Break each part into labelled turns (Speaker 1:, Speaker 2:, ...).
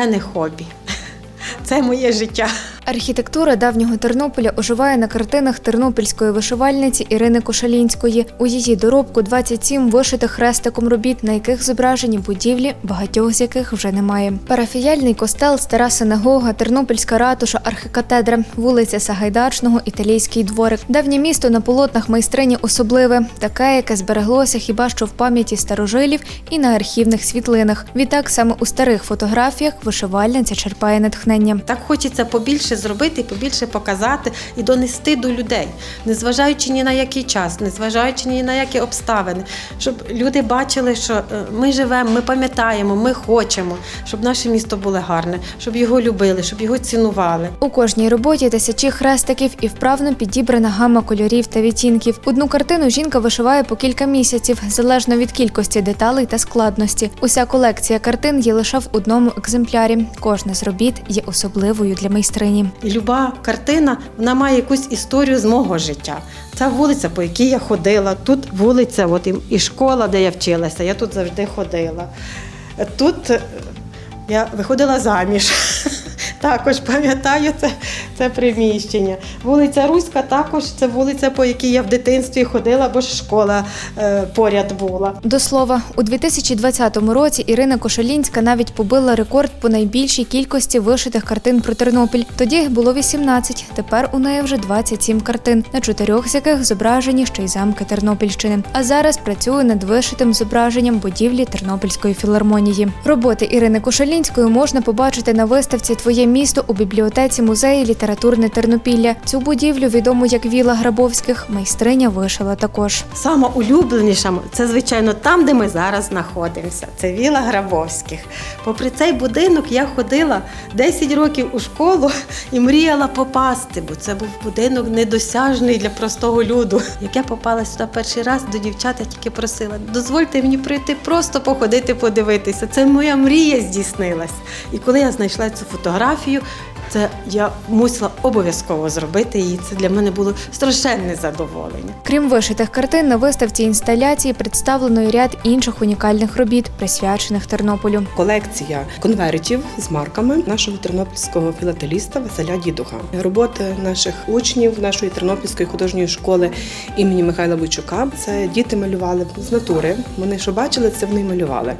Speaker 1: це не хобі. Це моє життя.
Speaker 2: Архітектура давнього Тернополя оживає на картинах тернопільської вишивальниці Ірини Кошалінської. У її доробку 27 вишитих хрестиком робіт, на яких зображені будівлі, багатьох з яких вже немає. Парафіяльний костел, стара синагога, тернопільська ратуша, архікатедра, вулиця Сагайдачного, італійський дворик. Давнє місто на полотнах майстрині особливе, таке, яке збереглося хіба що в пам'яті старожилів і на архівних світлинах. Відтак саме у старих фотографіях вишивальниця черпає натхнення.
Speaker 1: Так хочеться побільше зробити, побільше показати і донести до людей, незважаючи ні на який час, незважаючи ні на які обставини, щоб люди бачили, що е, ми живемо, ми пам'ятаємо, ми хочемо, щоб наше місто було гарне, щоб його любили, щоб його цінували.
Speaker 2: У кожній роботі тисячі хрестиків і вправно підібрана гама кольорів та відтінків. Одну картину жінка вишиває по кілька місяців, залежно від кількості деталей та складності. Уся колекція картин є лише в одному екземплярі. Кожна з робіт є особливою для майстрині.
Speaker 1: І люба картина вона має якусь історію з мого життя. Це вулиця, по якій я ходила. Тут вулиця, от і, і школа, де я вчилася. Я тут завжди ходила. Тут е, я виходила заміж. Також пам'ятаю це, це приміщення. Вулиця Руська також це вулиця, по якій я в дитинстві ходила, бо ж школа е, поряд була.
Speaker 2: До слова, у 2020 році Ірина Кошелінська навіть побила рекорд по найбільшій кількості вишитих картин про Тернопіль. Тоді їх було 18, тепер у неї вже 27 картин, на чотирьох з яких зображені ще й замки Тернопільщини. А зараз працює над вишитим зображенням будівлі Тернопільської філармонії. Роботи Ірини Кошелінської можна побачити на виставці Твоє місто у бібліотеці музею літературне Тернопілля. Цю будівлю, відому як Віла Грабовських, майстриня вишила також.
Speaker 1: Сама улюбленіша це, звичайно, там, де ми зараз знаходимося. Це Віла Грабовських. Попри цей будинок я ходила 10 років у школу і мріяла попасти, бо це був будинок недосяжний для простого люду. Як я попала сюди перший раз, до дівчат я тільки просила, дозвольте мені прийти просто походити, подивитися. Це моя мрія здійснилась. І коли я знайшла цю фотографію, це я мусила обов'язково зробити її. Це для мене було страшенне задоволення.
Speaker 2: Крім вишитих картин, на виставці інсталяції представлено ряд інших унікальних робіт, присвячених Тернополю.
Speaker 3: колекція конвертів з марками нашого тернопільського філателіста Василя Дідуха. Роботи наших учнів нашої тернопільської художньої школи імені Михайла Войчука. Це діти малювали з натури. Вони що бачили, це вони малювали.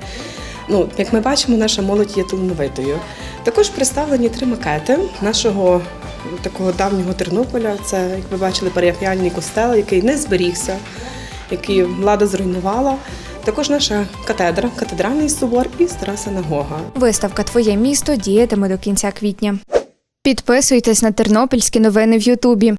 Speaker 3: Ну, як ми бачимо, наша молодь є талановитою. Також представлені три макети нашого такого давнього Тернополя. Це, як ви бачили, парафіальний костел, який не зберігся, який влада зруйнувала. Також наша катедра, катедральний собор і стара синагога.
Speaker 2: Виставка Твоє місто діятиме до кінця квітня. Підписуйтесь на тернопільські новини в Ютубі.